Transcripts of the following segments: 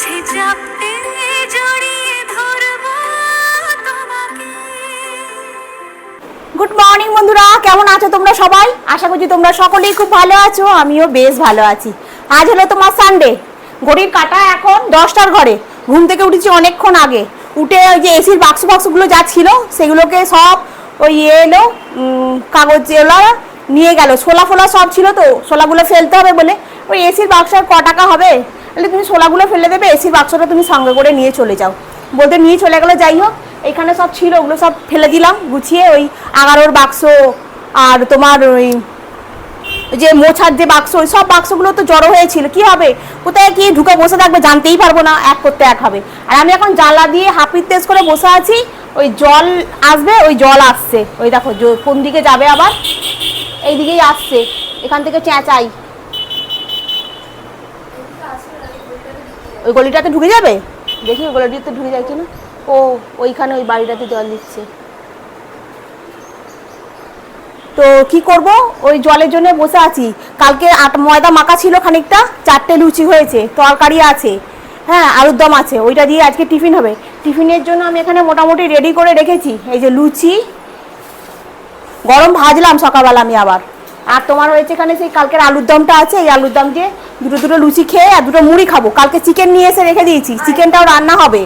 মাঝে চাপতে জড়িয়ে ধরবো তোমাকে। গুড মর্নিং বন্ধুরা। কেমন আছো তোমরা সবাই? আশা করছি তোমরা সকলেই খুব ভালো আছো, আমিও বেশ ভালো আছি। আজ হলো তোমার সানডে ঘড়ির কাটা এখন দশটার ঘরে। ঘুম থেকে উঠেছি অনেকক্ষণ আগে। উঠে ওই যে এসির বাক্স বাক্সগুলো যা ছিল, সেগুলোকে সব ওই ইয়ে এলো কাগজ এলো, নিয়ে গেল। ছোলা ফোলা সব ছিল তো, ছোলাগুলো ফেলতে হবে বলে। ওই এসির বাক্সের ক টাকা হবে? তাহলে তুমি ছোলাগুলো ফেলে দেবে এসির বাক্সটা তুমি সঙ্গে করে নিয়ে চলে যাও। বলতে নিয়ে চলে গেলো, যাই হোক, এখানে সব ছিল, ওগুলো সব ফেলে দিলাম, গুছিয়ে ওই এগারোর বাক্স আর তোমার ওই যে মোছার যে বাক্স, ওই সব বাক্সগুলো তো জড়ো হয়েছিল। কি হবে? কোথায় কি ঢুকে বসে থাকবে জানতেই পারব না, এক করতে এক হবে। আর আমি এখন জ্বালা দিয়ে হাপির তেজ করে বসে আছি, ওই জল আসবে, ওই জল আসছে। ওই দেখো কোন দিকে যাবে আবার? এই দিকেই আসছে, এখান থেকে চেঁচাই। ওই গলিটাতে ঢুকে যাবে? দেখি ওই গলিটাতে ঢুকে যায় কিনা। ও, ওইখানে ওই বাড়িটাতে জল দিচ্ছে। তো কি করব? ওই জলের জন্য বসে আছি। কালকে আট, ময়দা মাখা ছিল খানিকটা, চারটে লুচি হয়েছে, তরকারি আছে হ্যাঁ আলুর দম আছে, ওইটা দিয়ে আজকে টিফিন হবে। টিফিনের জন্য আমি এখানে মোটামুটি রেডি করে রেখেছি। এই যে লুচি, গরম ভাজলাম সকালবেলা আমি আবার। আর তোমার হয়েছে এখানে সেই কালকের আলুর দমটা আছে, এই আলুর দম দিয়ে দুটো দুটো লুচি খেয়ে আর দুটো মুড়ি খাব। কালকে চিকেন নিয়ে এসে রেখে দিয়েছি চিকেনটাও রান্না হবে।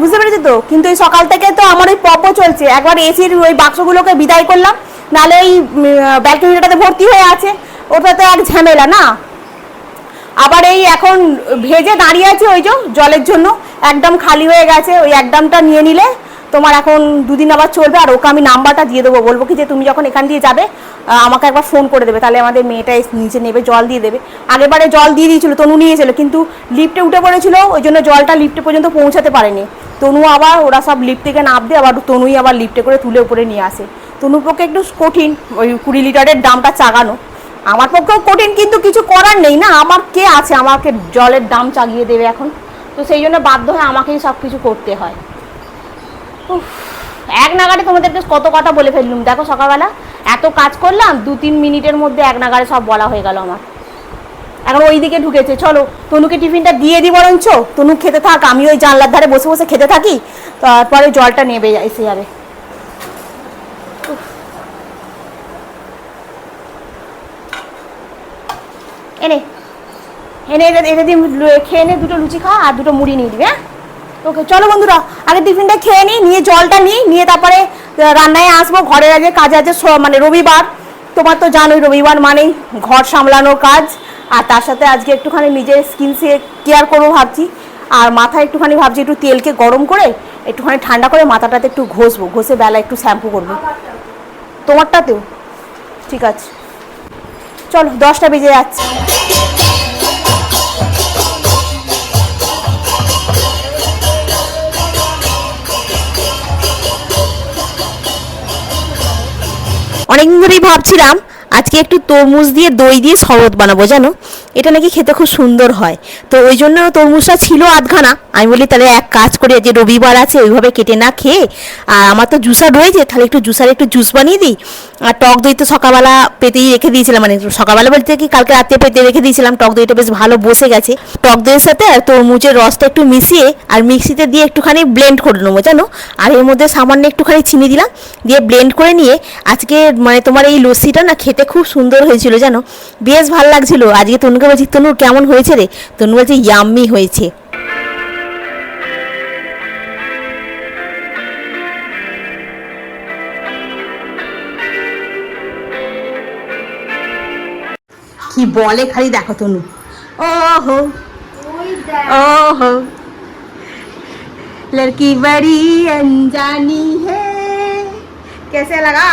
বুঝতে পেরেছি তো? কিন্তু এই সকাল থেকে তো আমার ওই পপও চলছে। একবার এসির ওই বাক্সগুলোকে বিদায় করলাম নাহলে ওই ব্যালকনিটাতে ভর্তি হয়ে আছে। ওটা তো এক ঝামেলা না। আবার এই এখন ভেজে দাঁড়িয়ে আছে ওই যে জলের জন্য। একদম খালি হয়ে গেছে ওই একদমটা নিয়ে নিলে তোমার এখন দুদিন আবার চলবে আর ওকে আমি নাম্বারটা দিয়ে দেবো। বলব কি যে তুমি যখন এখান দিয়ে যাবে আমাকে একবার ফোন করে দেবে। তাহলে আমাদের মেয়েটা নিচে নেবে, জল দিয়ে দেবে। আগেরবারে জল দিয়ে দিয়েছিল, তনু নিয়েছিল, কিন্তু লিফটে উঠে পড়েছিল, ওই জন্য জলটা লিফটে পর্যন্ত পৌঁছাতে পারেনি। তনু আবার ওরা সব লিফট থেকে নামবে আবার তনুই আবার লিফটে করে তুলে উপরে নিয়ে আসে। তনুর পক্ষে একটু কঠিন, ওই কুড়ি লিটারের দামটা চাগানো। আমার পক্ষেও কঠিন, কিন্তু কিছু করার নেই না। আমার কে আছে? আমাকে জলের দাম চাগিয়ে দেবে এখন। তো সেই জন্য বাধ্য হয়ে আমাকেই সব কিছু করতে হয়। এক নাগারে তোমাদেরকে কত কথা বলে ফেললুম। দেখো সকালবেলা এত কাজ করলাম, দু তিন মিনিটের মধ্যে এক নাগারে সব বলা হয়ে গেল আমার। এখন ওই দিকে ঢুকেছে, চলো, তনুকে টিফিনটা দিয়ে দিই বরঞ্চ। তনু খেতে থাক, আমি ওই জানলার ধারে বসে বসে খেতে থাকি। তারপরে জলটা নেবে, এসে যাবে। এনে এনে দিয়ে লু- খেয়ে নে, দুটো লুচি খা আর দুটো মুড়ি নিয়ে দিবি হ্যাঁ? ওকে চলো বন্ধুরা, আগে টিফিনটা খেয়ে নিই, নিয়ে জলটা নিই, নিয়ে তারপরে রান্নায় আসব। ঘরের আগে কাজ আছে মানে রবিবার। তোমার তো জানোই, রবিবার মানেই ঘর সামলানোর কাজ। আর তার সাথে আজকে একটুখানি নিজের স্কিন সে কেয়ার করব ভাবছি। আর মাথায় একটুখানি ভাবছি একটু তেলকে গরম করে, একটুখানি ঠান্ডা করে মাথাটাতে একটু ঘষবো। ঘষে বেলা একটু শ্যাম্পু করব। তোমারটাতেও? ঠিক আছে। চলো, দশটা বেজে যাচ্ছে। অনেকদিন ধরেই ভাবছিলাম আজকে একটু তরমুজ দিয়ে দই দিয়ে শরবত বানাবো জানো? এটা নাকি খেতে খুব সুন্দর হয়। তো ওই জন্য তরমুজটা ছিল আধখানা। আমি বলি, তাহলে এক কাজ করি যে রবিবার আছে, ওইভাবে কেটে না খেয়ে, আর আমার তো জুসার রয়েছে, তাহলে একটু জুসার একটু জুস বানিয়ে দিই। আর টক দই তো সকালবেলা পেতেই রেখে দিয়েছিলাম মানে সকালবেলা বলতে কি, কালকে রাতে পেতে রেখে দিয়েছিলাম। টক দইটা বেশ ভালো বসে গেছে। টক দইয়ের সাথে আর তরমুজের রসটা একটু মিশিয়ে, আর মিক্সিতে দিয়ে একটুখানি ব্লেন্ড করে নেব, জানো? আর এর মধ্যে সামান্য একটুখানি চিনি দিলাম, দিয়ে ব্লেন্ড করে নিয়ে, আজকে মানে তোমার এই লস্যিটা না খেতে খুব সুন্দর হয়েছিল, জানো? বেশ ভালো লাগছিল। আজকে তনুকে তনুকে বলছি তনুর কেমন হয়েছে রে? তনু বলছে ইয়াম্মি হয়েছে। কি বলে খালি দেখো তনু। ও হো লড়কি বড়ি অনজানি হে। কেসে লাগা?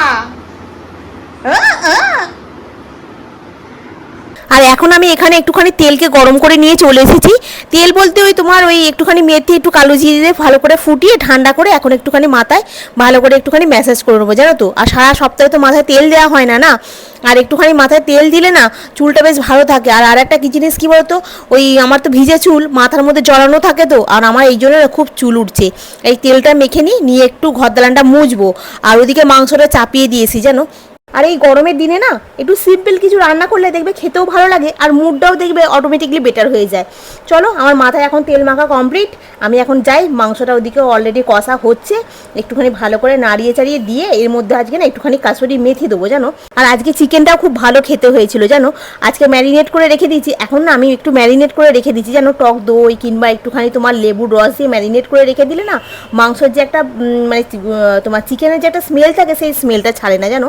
আর এখন আমি এখানে একটুখানি তেলকে গরম করে নিয়ে চলে এসেছি। তেল বলতে ওই তোমার ওই একটুখানি মেথি একটু কালো জিরে দিয়ে ভালো করে ফুটিয়ে ঠান্ডা করে এখন একটুখানি মাথায় ভালো করে একটুখানি ম্যাসাজ করে নেব, জানো তো? আর সারা সপ্তাহে তো মাথায় তেল দেওয়া হয় না না? আর একটুখানি মাথায় তেল দিলে না চুলটা বেশ ভালো থাকে। আর আর একটা কি জিনিস, কি বলতো? ওই আমার তো ভিজে চুল, মাথার মধ্যে জড়ানো থাকে তো, আর আমার এই জন্য খুব চুল উঠছে। এই তেলটা মেখে নিই নিয়ে একটু ঘর দালানটা মুছবো। আর ওদিকে মাংসটা চাপিয়ে দিয়েছি, জানো? আর এই গরমের দিনে না, একটু সিম্পল কিছু রান্না করলে দেখবে খেতেও ভালো লাগে আর মুডটাও দেখবে অটোমেটিকলি বেটার হয়ে যায়। চলো, আমার মাথায় এখন তেল মাখা কমপ্লিট আমি এখন যাই, মাংসটা ওদিকে অলরেডি কষা হচ্ছে, একটুখানি ভালো করে নাড়িয়ে চাড়িয়ে দিয়ে এর মধ্যে আজকে না একটুখানি কাসুরি মেথি দেবো, জানো? আর আজকে চিকেনটাও খুব ভালো খেতে হয়েছিল, জানো? আজকে ম্যারিনেট করে রেখে দিয়েছি, এখন না আমি একটু ম্যারিনেট করে রেখে দিয়েছি, জানো? টক দই কিংবা একটুখানি তোমার লেবুর রস দিয়ে ম্যারিনেট করে রেখে দিলে না মাংসের যে একটা মানে তোমার চিকেনের যে একটা স্মেল থাকে, সেই স্মেলটা ছাড়ে না, জানো?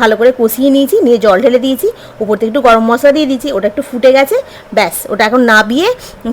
ভালো করে কষিয়ে নিয়েছি, নিয়ে জল ঢেলে দিয়েছি। উপর থেকে একটু গরম মশলা দিয়ে দিয়েছি, ওটা একটু ফুটে গেছে, ব্যাস। ওটা এখন নাবিয়ে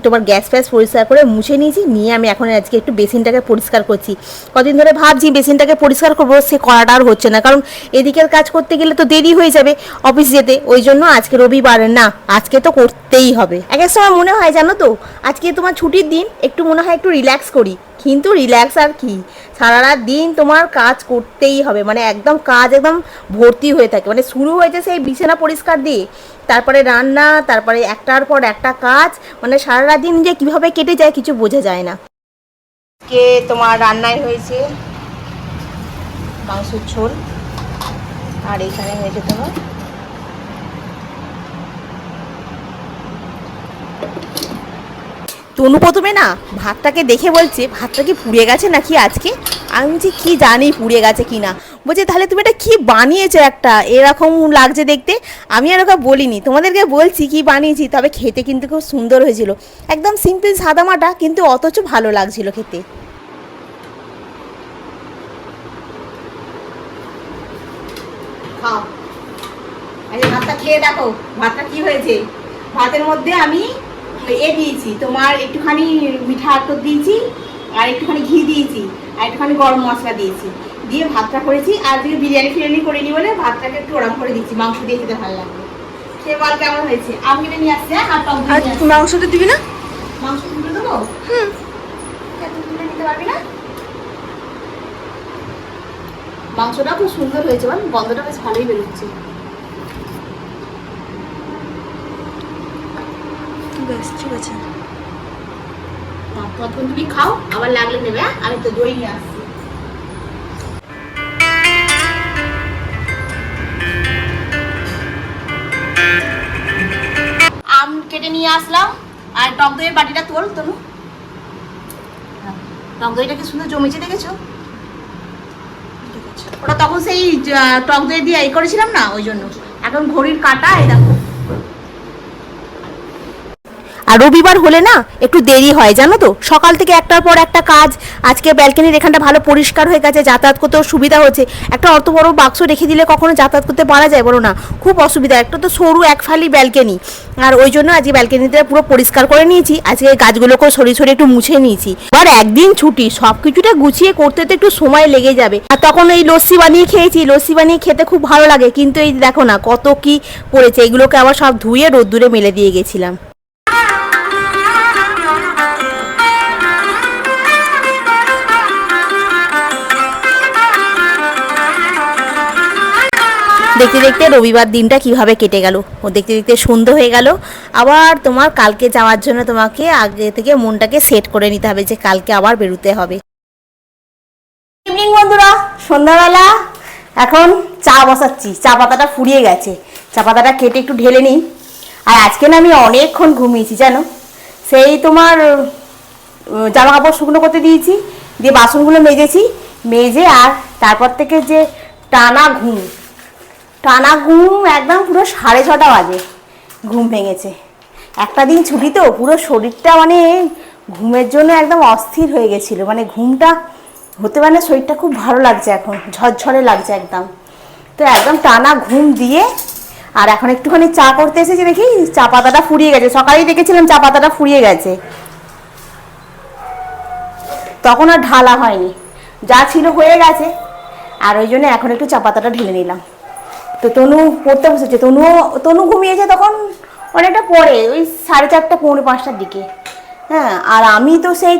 তোমার গ্যাস ফ্যাস পরিষ্কার করে মুছে নিয়েছি, নিয়ে আমি এখন আজকে একটু বেসিনটাকে পরিষ্কার করছি। কদিন ধরে ভাবছি বেসিনটাকে পরিষ্কার করব, সে করাটা আর হচ্ছে না, কারণ এদিকের কাজ করতে গেলে তো দেরি হয়ে যাবে অফিস যেতে, ওই জন্য আজকে রবিবার না, আজকে তো করতেই হবে। এক এক সময় মনে হয় জানো তো, আজকে তোমার ছুটির দিন, একটু মনে হয় একটু রিল্যাক্স করি। কিন্তু রিল্যাক্স আর কি? সারা রাত দিন তোমার কাজ করতেই হবে। মানে একদম কাজ একদম ভর্তি হয়ে থাকে। মানে শুরু হয়েছে সেই বিছানা পরিষ্কার দিয়ে, তারপরে রান্না, তারপরে একটার পর একটা কাজ। মানে সারা রাত দিন যে কীভাবে কেটে যায় কিছু বোঝা যায় না। কে তোমার রান্নায় হয়েছে মাংসের ঝোল। আর এখানে হয়েছে তোমার তনু প্রথমে না ভাতটাকে দেখে বলছে, ভাতটা কি পুড়ে গেছে নাকি আজকে? আমি বলছি, কি জানি পুড়ে গেছে কি না? বলছে, তাহলে তুমি এটা কি বানিয়েছো একটা? এরকম লাগছে দেখতে? আমি আর ওকে বলিনি, তোমাদেরকে বলছি কি বানিয়েছি, তবে খেতে কিন্তু খুব সুন্দর হয়েছিল। একদম সিম্পল সাদামাটা, কিন্তু অথচ ভালো লাগছিল খেতে। ভাতটা খেয়ে দেখো, ভাতটা কি হয়েছে? ভাতের মধ্যে আমি এ দিয়েছি তোমার একটুখানি মিঠা আতর দিয়েছি আর একটুখানি ঘি দিয়েছি আর একটুখানি গরম মশলা দিয়েছি। দিয়ে ভাতটা করেছি আর দিকে বিরিয়ানি ফিরিয়ানি করে নি বলে ভাতটাকে একটু ওরম করে দিচ্ছি মাংস দিয়ে খেতে ভালো লাগবে সে বল কেমন হয়েছে? আমি নিয়ে আসছি হ্যাঁ? আর টক। মাংসটা দিবি না? মাংস তুলে দেবো? হুম। কেন তুলে নিতে পারবি না? মাংসটা খুব সুন্দর হয়েছে বল গন্ধটা বেশ ভালোই বেরোচ্ছে। বেশ ঠিক আছে। হ্যাঁ, তুমি খাও আবার লাগলে নেবে হ্যাঁ? আমি তো দই নিয়ে আসছি। আম কেটে নিয়ে আসলাম আর টক দইয়ের বাটিটা তোল তনু। হ্যাঁ, টক দইটা কি সুন্দর জমেছে দেখেছ? ওটা তখন সেই টক দই দিয়ে এই করেছিলাম না ওই জন্য। এখন ঘড়ির কাটা এই দেখো। আর রবিবার হলে না একটু দেরি হয়, জানো তো? সকাল থেকে একটার পর একটা কাজ। আজকে ব্যালকনির এখানটা ভালো পরিষ্কার হয়ে গেছে, যাতায়াত করতেও সুবিধা হচ্ছে। একটা অত বড় বাক্স রেখে দিলে কখনো যাতায়াত করতে পারা যায় বলো না। খুব অসুবিধা, একটা তো সরু এক ফালি ব্যালকনি। আর ওই জন্য আজকে ব্যালকনিতে পুরো পরিষ্কার করে নিয়েছি, আজকে গাছগুলোকেও সরিয়ে সরিয়ে একটু মুছে নিয়েছি। আর একদিন ছুটি সব কিছুটা গুছিয়ে করতে তো একটু সময় লেগে যাবে। আর তখন এই লস্যি বানিয়ে খেয়েছি, লস্যি বানিয়ে খেতে খুব ভালো লাগে। কিন্তু এই দেখো না, কত কি পড়েছে, এগুলোকে আবার সব ধুয়ে রোদ্দুরে মেলে দিয়ে গেছিলাম। দেখতে দেখতে রবিবার দিনটা কীভাবে কেটে গেল? ও দেখতে দেখতে সন্ধ্যে হয়ে গেল। আবার তোমার কালকে যাওয়ার জন্য তোমাকে আগে থেকে মনটাকে সেট করে নিতে হবে যে কালকে আবার বেরোতে হবে। ইভিনিং বন্ধুরা, সন্ধ্যাবেলা। এখন চা বসাচ্ছি, চা পাতাটা ফুরিয়ে গেছে। চা পাতাটা কেটে একটু ঢেলে নিই। আর আজকে না আমি অনেকক্ষণ ঘুমিয়েছি, জানো? সেই তোমার জামা কাপড় শুকনো করতে দিয়েছি, দিয়ে বাসনগুলো মেজেছি, মেজে আর তারপর থেকে যে টানা ঘুম টানা ঘুম একদম পুরো সাড়ে ছটা বাজে। ঘুম ভেঙেছে। একটা দিন ছুটি তো, পুরো শরীরটা মানে ঘুমের জন্য একদম অস্থির হয়ে গেছিল। মানে ঘুমটা হতে মানে শরীরটা খুব ভালো লাগছে এখন, ঝরঝরে লাগছে একদম। তো একদম টানা ঘুম দিয়ে আর এখন একটুখানি চা করতে এসেছি দেখি, চা পাতাটা ফুরিয়ে গেছে। সকালেই দেখেছিলাম চা পাতাটা ফুরিয়ে গেছে। তখন আর ঢালা হয়নি। যা ছিল হয়ে গেছে। আর ওই জন্য এখন একটু চা পাতাটা ঢেলে নিলাম। তো তনু পড়তে বসেছে। তনু তনু ঘুমিয়েছে তখন? অনেকটা পরে ওই সাড়ে চারটা পৌনে পাঁচটার দিকে। হ্যাঁ আর আমি তো সেই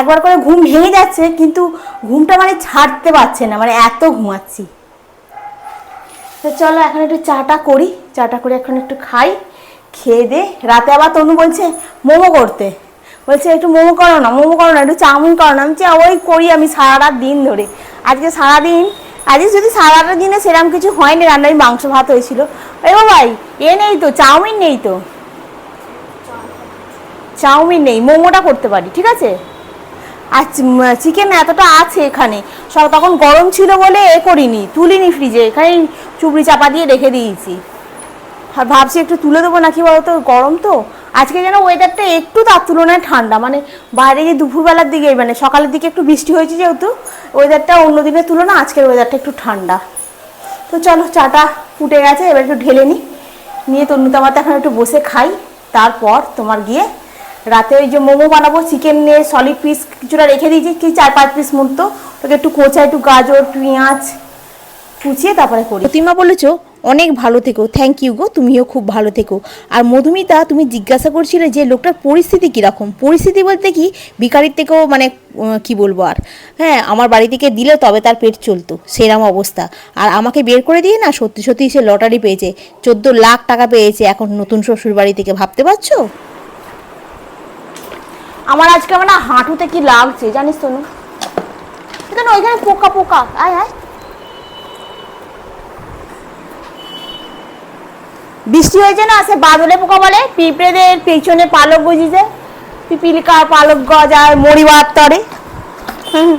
একবার করে ঘুম ভেঙে যাচ্ছে কিন্তু ঘুমটা মানে ছাড়তে পারছে না মানে এত ঘুমাচ্ছি। তো চলো এখন একটু চাটা করি চাটা করে এখন একটু খাই খেয়ে দে। রাতে আবার তনু বলছে মোমো করতে। বলছে একটু মোমো করো না মোমো করো না একটু চাউমিন করো না। আমি ওই করি আমি সারা রাত দিন ধরে। আজকে সারাদিন আজকে যদি সারাটা দিনে সেরকম কিছু হয়নি, রান্নায় মাংস ভাত হয়েছিল। এ ভাই এ নেই তো, চাউমিন নেই তো। চাউমিন নেই, মোমোটা করতে পারি, ঠিক আছে? আর চিকেন এতটা আছে এখানে, সব তখন গরম ছিল বলে এ করিনি, তুলিনি ফ্রিজে এখানে চুবড়ি চাপা দিয়ে রেখে দিয়েছি। ভাবছি একটু তুলে দেবো নাকি বলতো, গরম তো। আজকে যেন ওয়েদারটা একটু তার তুলনায় ঠান্ডা মানে বাইরে যে দুপুরবেলার দিকে মানে সকালের দিকে একটু বৃষ্টি হয়েছে যেহেতু ওয়েদারটা অন্য দিনের তুলনা, আজকের ওয়েদারটা একটু ঠান্ডা। তো চলো, চাটা ফুটে গেছে, এবার একটু ঢেলে নিই নিয়ে তন্নুতে আমার এখন একটু বসে খাই, তারপর তোমার গিয়ে রাতে ওই যে মোমো বানাবো, চিকেন নিয়ে সলিড পিস কিছুটা রেখে দিয়েছি, কি চার পাঁচ পিস মতো তোকে একটু কোচা, একটু গাজর, পেঁয়াজ কুচিয়ে তারপরে করি। প্রতিমা বলেছ? অনেক ভালো থেকো। থ্যাংক ইউ গো, তুমিও খুব ভালো থেকো। আর মধুমিতা, তুমি জিজ্ঞাসা করছিলে যে লোকটার পরিস্থিতি কীরকম? পরিস্থিতি বলতে কি, ভিকারির থেকেও মানে কি বলব আর? হ্যাঁ আমার বাড়ি থেকে দিলে তবে তার পেট চলতো, সেরম অবস্থা। আর আমাকে বের করে দিয়ে না, সত্যি সত্যি সে লটারি পেয়েছে। চোদ্দ লাখ টাকা পেয়েছে এখন নতুন শ্বশুর বাড়ি থেকে, ভাবতে পারছ? আমার আজকে আমার না হাঁটুতে কি লাগছে, জানিস তো না ওইখানে পোকা পোকা, আয় আয়। বৃষ্টি হয়েছে না সে বাদলে পোকা বলে পিঁপড়েদের পেছনে পালক বুঝিছে পিপিলিকা পালক গজায় মরিবার তরে হুম।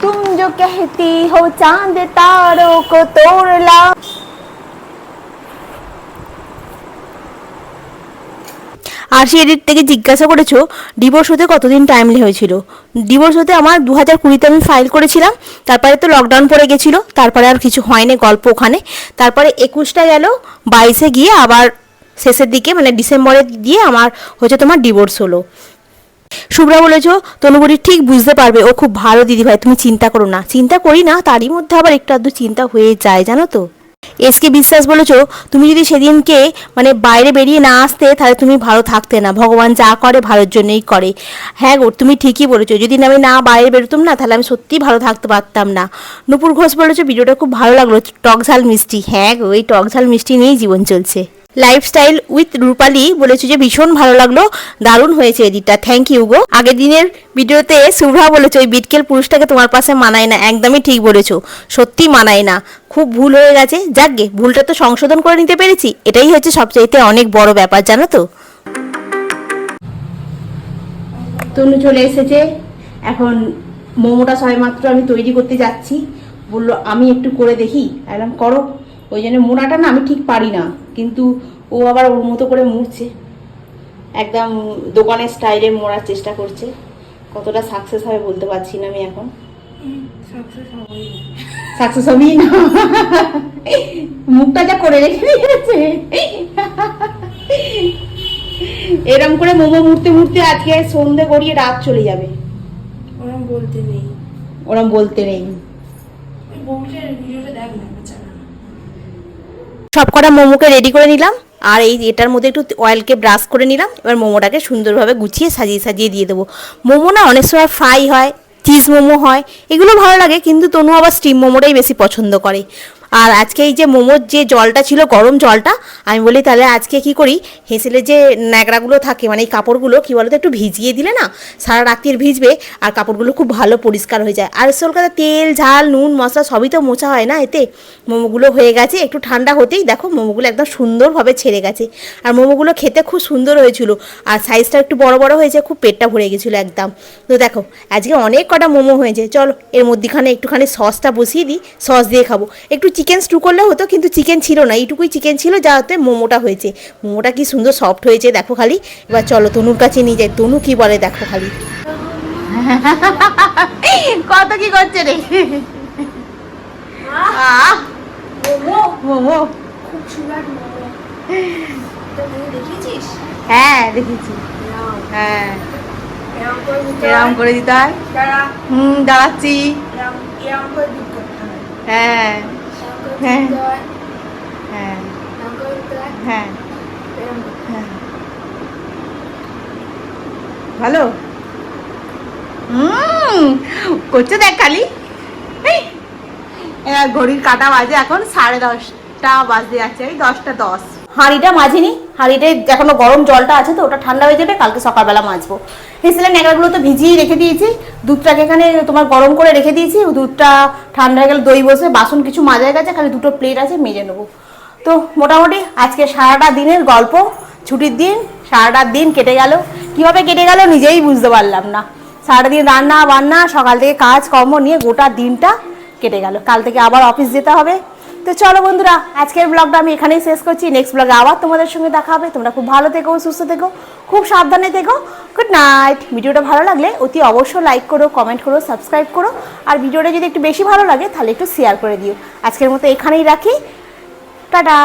तुम जो कहती हो चांद तारों को तोड़ ला সে এডিট থেকে জিজ্ঞাসা করেছ ডিভোর্স হতে কতদিন টাইম হয়েছিল? ডিভোর্স হতে আমার দু হাজার কুড়িতে আমি ফাইল করেছিলাম, তারপরে তো লকডাউন পড়ে গেছিল, তারপরে আর কিছু হয়নি গল্প ওখানে। তারপরে একুশটা গেল, বাইশে গিয়ে আবার শেষের দিকে মানে ডিসেম্বরে দিয়ে আমার হচ্ছে তোমার ডিভোর্স হলো। শুভ্রা বলেছ তনুবুড়ি ঠিক বুঝতে পারবে, ও খুব ভালো দিদিভাই, তুমি চিন্তা করো না। চিন্তা করি না, তারই মধ্যে আবার একটু আধটু চিন্তা হয়ে যায়, জানো তো? এসকে বিশ্বাস বলেছ, তুমি যদি সেদিনকে মানে বাইরে বেরিয়ে না আসতে, তাহলে তুমি ভালো থাকতে না। ভগবান যা করে, ভালোর জন্যই করে। হ্যাঁ গো, তুমি ঠিকই বলেছ। যদি আমি না বাইরে বেরোতাম না, তাহলে আমি সত্যিই ভালো থাকতে পারতাম না। নুপুর ঘোষ বলেছ, ভিডিওটা খুব ভালো লাগল। টকঝাল মিষ্টি। হ্যাঁ গো, এই টক ঝাল মিষ্টি নিয়েই জীবন চলছে। লাইফস্টাইল উইথ রূপালি বলেছে যে ভীষণ ভালো লাগল, দারুণ হয়েছে এডিটটা। থ্যাংক ইউ গো আগের দিনের ভিডিওতে শুভ্রা বলেছ, ওই বিটকেল পুরুষটাকে তোমার পাশে মানায় না। একদমই ঠিক বলেছ। সত্যি মানায় না। খুব ভুল হয়ে গেছে। যাকগে, ভুলটা তো সংশোধন করে নিতে পেরেছি। এটাই হচ্ছে সবচাইতে অনেক বড় ব্যাপার, জানো তো? তনু চলে এসেছে। এখন মোমোটা সবেমাত্র আমি তৈরি করতে যাচ্ছি। বলল, আমি একটু করে দেখি। একদম করো। ওই জন্য মোড়াটা না আমি ঠিক পারি না। কিন্তু ও আবার ওর মতো করে মুড়ছে। একদম দোকানের স্টাইলে মোড়ার চেষ্টা করছে। কতটা সাকসেস হবে বলতে পারছি না আমি এখন। সাকসেস হবেই। না। মুখটা যা করে রেখে দিয়েছে। এরম করে মোমো মুড়তে মুড়তে আজকে সন্ধে গড়িয়ে রাত চলে যাবে। ওরম বলতে নেই। ওরম বলতে নেই। ভিডিওটা দেখ না সব কটা মোমোকে রেডি করে নিলাম। আর এই এটার মধ্যে একটু অয়েলকে ব্রাশ করে নিলাম। এবার মোমোটাকে সুন্দরভাবে গুছিয়ে সাজিয়ে সাজিয়ে দিয়ে দেবো। মোমো না অনেক সময় ফ্রাই হয় চিজ মোমো হয়, এগুলো ভালো লাগে, কিন্তু তনু আবার স্টিম মোমোটাই বেশি পছন্দ করে। আর আজকে এই যে মোমোর যে জলটা ছিল, গরম জলটা, আমি বলি তাহলে আজকে কি করি? হেঁসেলের যে ন্যাকড়াগুলো থাকে মানে এই কাপড়গুলো, কী বলতো, একটু ভিজিয়ে দিলে না, সারা রাত্রির ভিজবে আর কাপড়গুলো খুব ভালো পরিষ্কার হয়ে যায়। আর কলকাতা তেল, ঝাল, নুন, মশলা সবই তো মোছা হয় না এতে। মোমোগুলো হয়ে গেছে, একটু ঠান্ডা হতেই দেখো মোমোগুলো একদম সুন্দরভাবে ছেড়ে গেছে। আর মোমোগুলো খেতে খুব সুন্দর হয়েছিল, আর সাইজটা একটু বড় বড় হয়েছে, খুব পেটটা ভরে গেছিল একদম। তো দেখো, আজকে অনেক কটা মোমো হয়েছে, চলো এর মধ্যেখানে একটুখানি সসটা বসিয়ে দিই সস দিয়ে খাব। একটু চিকেন স্টু করলে হতো কিন্তু চিকেন ছিল না। এইটুকুই চিকেন ছিল যাতে মোমোটা হয়েছে। মোমোটা কি সুন্দর সফট হয়েছে দেখো খালি। এবার চলো তনুর কাছে নিয়ে যাই। তনু কি বলে দেখো খালি। কত কি করছে রে? আহ, মোমো? হ্যাঁ দেখেছি হ্যাঁ। এরম করে দিতে এরকম হয়। করে দিতে হয়। হুম দাঁড়াচ্ছি। হয়। হ্যাঁ। হ্যাঁ। হ্যাঁ। হয় ভালো? হুম করছ দেখ খালি। ঘড়ির কাটা বাজে এখন সাড়ে দশটা বাজে আছে এই দশটা দশ। হাঁড়িটা মাজিনি? হাঁড়িতে এখনও গরম জলটা আছে তো, ওটা ঠান্ডা হয়ে যাবে, কালকে সকালবেলা মাজবো। হেসেলের ন্যাকড়াগুলো তো ভিজিয়ে রেখে দিয়েছি। দুধটাকে এখানে তোমার গরম করে রেখে দিয়েছি দুধটা ঠান্ডা হয়ে গেলে, দই বসে, বাসন কিছু মাজায় গেছে, খালি দুটো প্লেট আছে, মেজে নেব। তো মোটামুটি আজকে সারাটা দিনের গল্প, ছুটির দিন, সারাটা দিন কেটে গেল। কীভাবে কেটে গেল নিজেই বুঝতে পারলাম না। সারাটা দিন রান্না, বান্না, সকাল থেকে কাজ, কর্ম নিয়ে গোটা দিনটা কেটে গেল। কাল থেকে আবার অফিস যেতে হবে। তো চলো বন্ধুরা, আজকের ব্লগটা আমি এখানেই শেষ করছি। নেক্সট ব্লগে আবার তোমাদের সঙ্গে দেখা হবে। তোমরা খুব ভালো থেকো, সুস্থ থেকো, খুব সাবধানে থেকো। গুড নাইট ভিডিওটা ভালো লাগলে অতি অবশ্যই লাইক করো কমেন্ট করো সাবস্ক্রাইব করো। আর ভিডিওটা যদি একটু বেশি ভালো লাগে, তাহলে একটু শেয়ার করে দিও। আজকের মতো এখানেই রাখি। টাটা।